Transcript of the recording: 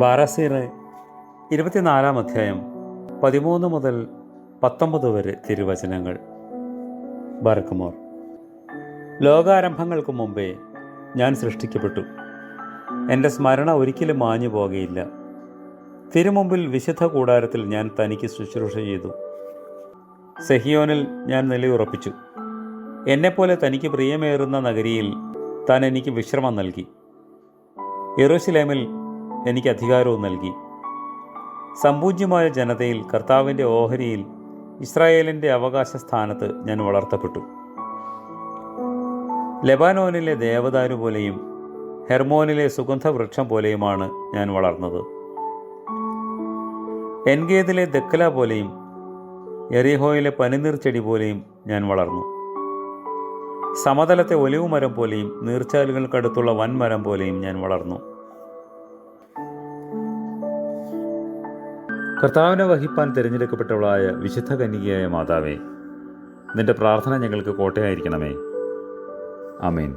ബാറാസീറ് ഇരുപത്തിനാലാം അധ്യായം പതിമൂന്ന് മുതൽ പത്തൊമ്പത് വരെ തിരുവചനങ്ങൾ. ബർക്കുമോർ ലോകാരംഭങ്ങൾക്ക് മുമ്പേ ഞാൻ സൃഷ്ടിക്കപ്പെട്ടു. എന്റെ സ്മരണ ഒരിക്കലും മാഞ്ഞു പോകുകയില്ല തിരുമുമ്പിൽ വിശുദ്ധ കൂടാരത്തിൽ ഞാൻ തനിക്ക് ശുശ്രൂഷ ചെയ്തു. സെഹിയോനിൽ ഞാൻ നിലയുറപ്പിച്ചു എന്നെപ്പോലെ തനിക്ക് പ്രിയമേറുന്ന നഗരിയിൽ താൻ എനിക്ക് വിശ്രമം നൽകി. യെറൂശലേമിൽ എനിക്ക് അധികാരവും നൽകി. സമ്പൂജ്യമായ ജനതയിൽ കർത്താവിന്റെ ഓഹരിയിൽ ഇസ്രായേലിന്റെ അവകാശ സ്ഥാനത്ത് ഞാൻ വളർത്തപ്പെട്ടു. ലെബാനോനിലെ ദേവദാരു പോലെയും ഹെർമോനിലെ സുഗന്ധവൃക്ഷം പോലെയുമാണ് ഞാൻ വളർന്നത്. എൻഗേദിലെ ദക്കല പോലെയും എറിഹോയിലെ പനിനീർ ചെടി പോലെയും ഞാൻ വളർന്നു. സമതലത്തെ ഒലിവുമരം പോലെയും നീർച്ചാലുകൾക്കടുത്തുള്ള വൻമരം പോലെയും ഞാൻ വളർന്നു. കർത്താവിനെ വഹിപ്പാൻ തിരഞ്ഞെടുക്കപ്പെട്ടവളായ വിശുദ്ധ കന്യകയായ മാതാവേ നിന്റെ പ്രാർത്ഥന ഞങ്ങൾക്ക് കോട്ടയായിരിക്കണമേ. ആമേൻ.